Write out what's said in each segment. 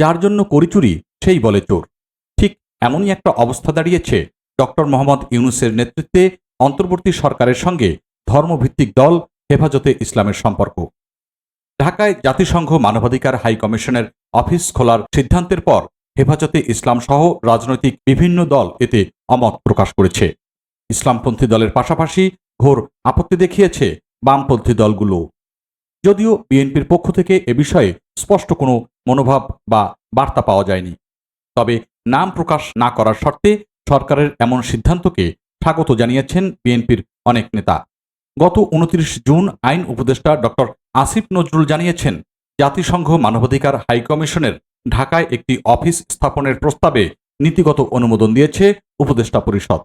যার জন্য করিচুরি সেই বলে চোর। ঠিক এমনই একটা অবস্থা দাঁড়িয়েছে ডক্টর মোহাম্মদ ইউনুসের নেতৃত্বে অন্তর্বর্তী সরকারের সঙ্গে ধর্মভিত্তিক দল হেফাজতে ইসলামের সম্পর্ক। ঢাকায় জাতিসংঘ মানবাধিকার হাই কমিশনের অফিস খোলার সিদ্ধান্তের পর হেফাজতে ইসলাম সহ রাজনৈতিক বিভিন্ন দল এতে অমত প্রকাশ করেছে। ইসলামপন্থী দলের পাশাপাশি ঘোর আপত্তি দেখিয়েছে বামপন্থী দলগুলো। যদিও বিএনপির পক্ষ থেকে এ বিষয়ে স্পষ্ট কোনো মনোভাব বা বার্তা পাওয়া যায়নি। তবে নাম প্রকাশ না করার শর্তে সরকারের এমন সিদ্ধান্তকে স্বাগত জানিয়েছেন বিএনপির অনেক নেতা। গত উনত্রিশ জুন আইন উপদেষ্টা ডক্টর আসিফ নজরুল জানিয়েছেন, জাতিসংঘ মানবাধিকার হাইকমিশনের ঢাকায় একটি অফিস স্থাপনের প্রস্তাবে নীতিগত অনুমোদন দিয়েছে উপদেষ্টা পরিষদ।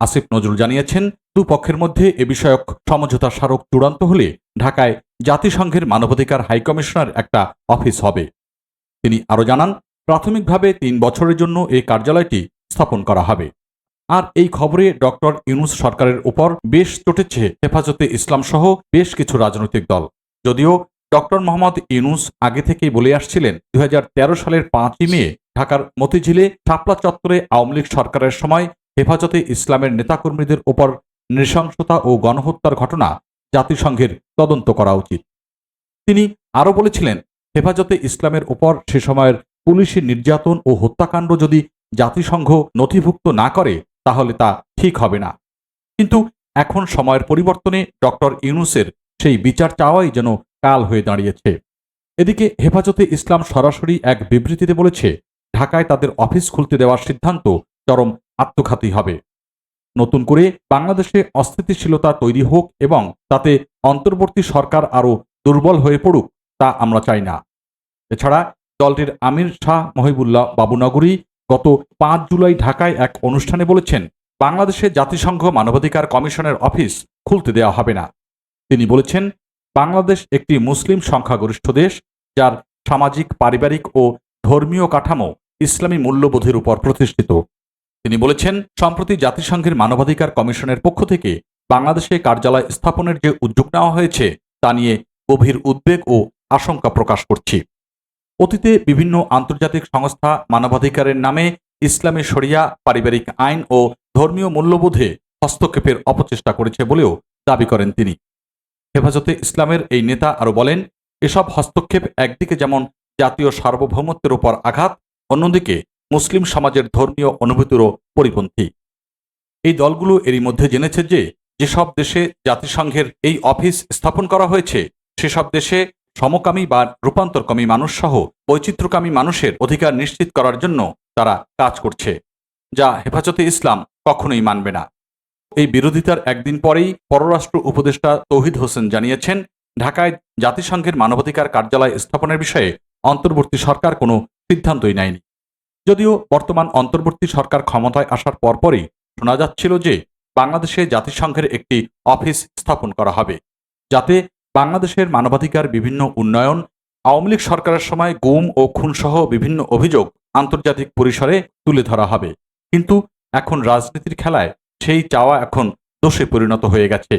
আসিফ নজরুল জানিয়েছেন, দুপক্ষের মধ্যে এ বিষয়ক সমঝোতা স্মারক চূড়ান্ত হলে ঢাকায় জাতিসংঘের মানবাধিকার হাইকমিশনার একটা অফিস হবে। তিনি আরও জানান, প্রাথমিকভাবে তিন বছরের জন্য এই কার্যালয়টি স্থাপন করা হবে। আর এই খবরে ডক্টর ইউনুস সরকারের উপর বেশ চটেছে হেফাজতে ইসলাম সহ বেশ কিছু রাজনৈতিক দল। যদিও ডক্টর মোহাম্মদ ইউনুস আগে থেকেই বলে আসছিলেন দু হাজার তেরো সালের পাঁচই মে ঢাকার মতিঝিলে শাপলা চত্বরে আওয়ামী লীগ সরকারের সময় হেফাজতে ইসলামের নেতাকর্মীদের ওপর নৃশংসতা ও গণহত্যার ঘটনা জাতিসংঘের তদন্ত করা উচিত। তিনি আরও বলেছিলেন হেফাজতে ইসলামের উপর সে সময়ের পুলিশি নির্যাতন ও হত্যাকাণ্ড যদি জাতিসংঘ নথিভুক্ত না করে, তাহলে তা ঠিক হবে না। কিন্তু এখন সময়ের পরিবর্তনে ডক্টর ইউনুসের সেই বিচার চাওয়াই যেন কাল হয়ে দাঁড়িয়েছে। এদিকে হেফাজতে ইসলাম সরাসরি এক বিবৃতিতে বলেছে, ঢাকায় তাদের অফিস খুলতে দেওয়ার সিদ্ধান্ত চরম আত্মঘাতী হবে। নতুন করে বাংলাদেশে অস্থিতিশীলতা তৈরি হোক এবং তাতে অন্তর্বর্তী সরকার আরও দুর্বল হয়ে পড়ুক, তা আমরা চাই না। এছাড়া দলটির আমির শাহ মহিবুল্লাহ বাবুনগরী গত পাঁচ জুলাই ঢাকায় এক অনুষ্ঠানে বলেছেন, বাংলাদেশে জাতিসংঘ মানবাধিকার কমিশনের অফিস খুলতে দেওয়া হবে না। তিনি বলেছেন, বাংলাদেশ একটি মুসলিম সংখ্যাগরিষ্ঠ দেশ, যার সামাজিক, পারিবারিক ও ধর্মীয় কাঠামো ইসলামী মূল্যবোধের উপর প্রতিষ্ঠিত। তিনি বলেছেন, সম্প্রতি জাতিসংঘের মানবাধিকার কমিশনের পক্ষ থেকে বাংলাদেশে কার্যালয় স্থাপনের যে উদ্যোগ নেওয়া হয়েছে, তা নিয়ে গভীর উদ্বেগ ও আশঙ্কা প্রকাশ করছি। অতীতে বিভিন্ন আন্তর্জাতিক সংস্থা মানবাধিকারের নামে ইসলামী শরিয়া, পারিবারিক আইন ও ধর্মীয় মূল্যবোধে হস্তক্ষেপের অপচেষ্টা করেছে বলেও দাবি করেন তিনি। হেফাজতে ইসলামের এই নেতা আরও বলেন, এসব হস্তক্ষেপ একদিকে যেমন জাতীয় সার্বভৌমত্বের উপর আঘাত, অন্যদিকে মুসলিম সমাজের ধর্মীয় অনুভূতিরও পরিপন্থী। এই দলগুলো এরই মধ্যে জেনেছে যে, যেসব দেশে জাতিসংঘের এই অফিস স্থাপন করা হয়েছে, সেসব দেশে সমকামী বা রূপান্তরকামী মানুষ সহ বৈচিত্র্যকামী মানুষের অধিকার নিশ্চিত করার জন্য তারা কাজ করছে, যা হেফাজতে ইসলাম কখনোই মানবে না। এই বিরোধিতার একদিন পরেই পররাষ্ট্র উপদেষ্টা তৌহিদ হোসেন জানিয়েছেন, ঢাকায় জাতিসংঘের মানবাধিকার কার্যালয় স্থাপনের বিষয়ে অন্তর্বর্তী সরকার কোনো সিদ্ধান্তই নেয়নি। যদিও বর্তমান অন্তর্বর্তী সরকার ক্ষমতায় আসার পরপরই শোনা যাচ্ছিল যে বাংলাদেশে জাতিসংঘের একটি অফিস স্থাপন করা হবে, যাতে বাংলাদেশের মানবাধিকার বিভিন্ন উন্নয়ন, আওয়ামী লীগ সরকারের সময় গুম ও খুনসহ বিভিন্ন অভিযোগ আন্তর্জাতিক পরিসরে তুলে ধরা হবে। কিন্তু এখন রাজনীতির খেলায় সেই চাওয়া এখন দোষে পরিণত হয়ে গেছে।